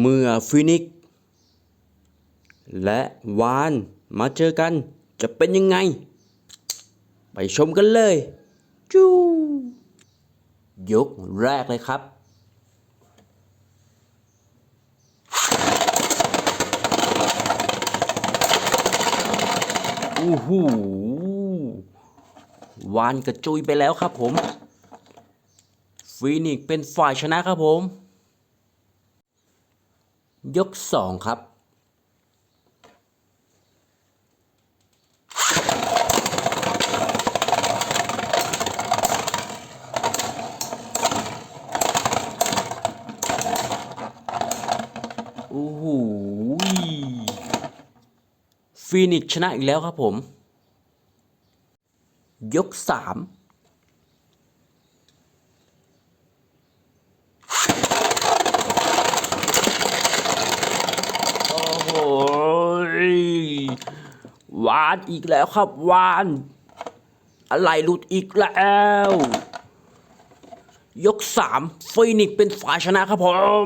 เมื่อฟินิกซ์และวานมาเจอกันจะเป็นยังไง ไปชมกันเลย จูยกแรกเลยครับอู้หูวานกระจุยไปแล้วครับผมฟีนิกซ์เป็นฝ่ายชนะครับผม ยกสองครับ โอ้โหฟีนิกซ์ชนะอีกแล้วครับผม ยกสาม โอ้โห วานอีกแล้วครับวาน อะไรหลุดอีกแล้ว ยกสามฟีนิกเป็นฝ่ายชนะครับผม